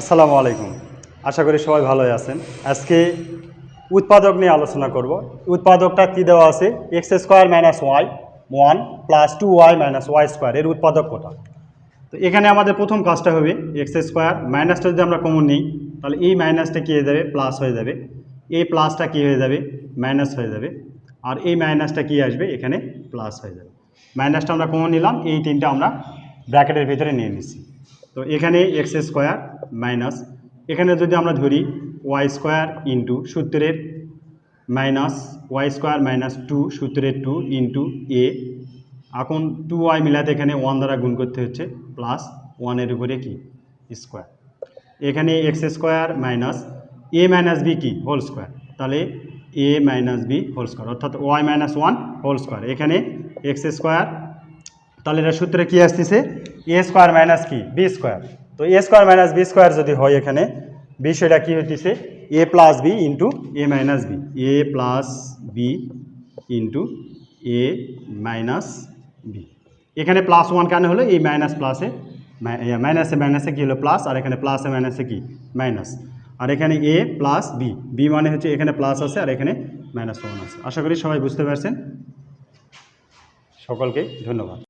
আসসালামু আলাইকুম। আশা করি সবাই ভালোই আছেন। আজকে উৎপাদক নিয়ে আলোচনা করব। উৎপাদকটা কী দেওয়া আছে? X square minus y one plus two y minus y square এর উৎপাদক কোটা তো এখানে আমাদের প্রথম কাজটা হবে এক্স স্কোয়ার। মাইনাসটা যদি আমরা কমন নিই, তাহলে এই মাইনাসটা কী হয়ে যাবে? প্লাস হয়ে যাবে। এই প্লাসটা কী হয়ে যাবে? মাইনাস হয়ে যাবে। আর এই মাইনাসটা কী আসবে? এখানে প্লাস হয়ে যাবে। মাইনাসটা আমরা কমন নিলাম। এই তিনটা আমরা ব্র্যাকেটের ভিতরে নিয়ে নিচ্ছি তো এখানে এক্স স্কোয়ার মাইনাস এখানে যদি আমরা ধরি ওয়াই স্কোয়ার ইন্টু সূত্রের minus y square minus two সূত্রের টু ইন্টু এ এখন টু ওয়াই মিলাতে এখানে ওয়ান দ্বারা গুণ করতে হচ্ছে প্লাস ওয়ানের উপরে কি? স্কোয়ার এখানে x square minus a minus b কি? হোল স্কোয়ার তাহলে a minus b whole square অর্থাৎ y minus one whole square এখানে এক্স স্কোয়ার তাহলে এটা সূত্রে কি আসতেছে? এ স্কোয়ার মাইনাস কি? বি স্কোয়ার তো a square minus b square যদি হয় এখানে বি সেটা কী হইতেছে? A plus b into a minus b a plus b into a minus b এখানে প্লাস ওয়ান কেন হলো? এই মাইনাস প্লাসে মাইনাসে মাইনাসে কী হলো? প্লাস আর এখানে প্লাসে মাইনাসে কি? মাইনাস আর এখানে এ প্লাস বি বি মানে হচ্ছে এখানে প্লাস আছে, আর এখানে মাইনাস ওয়ান আছে। আশা করি সবাই বুঝতে পারছেন। সকলকে ধন্যবাদ।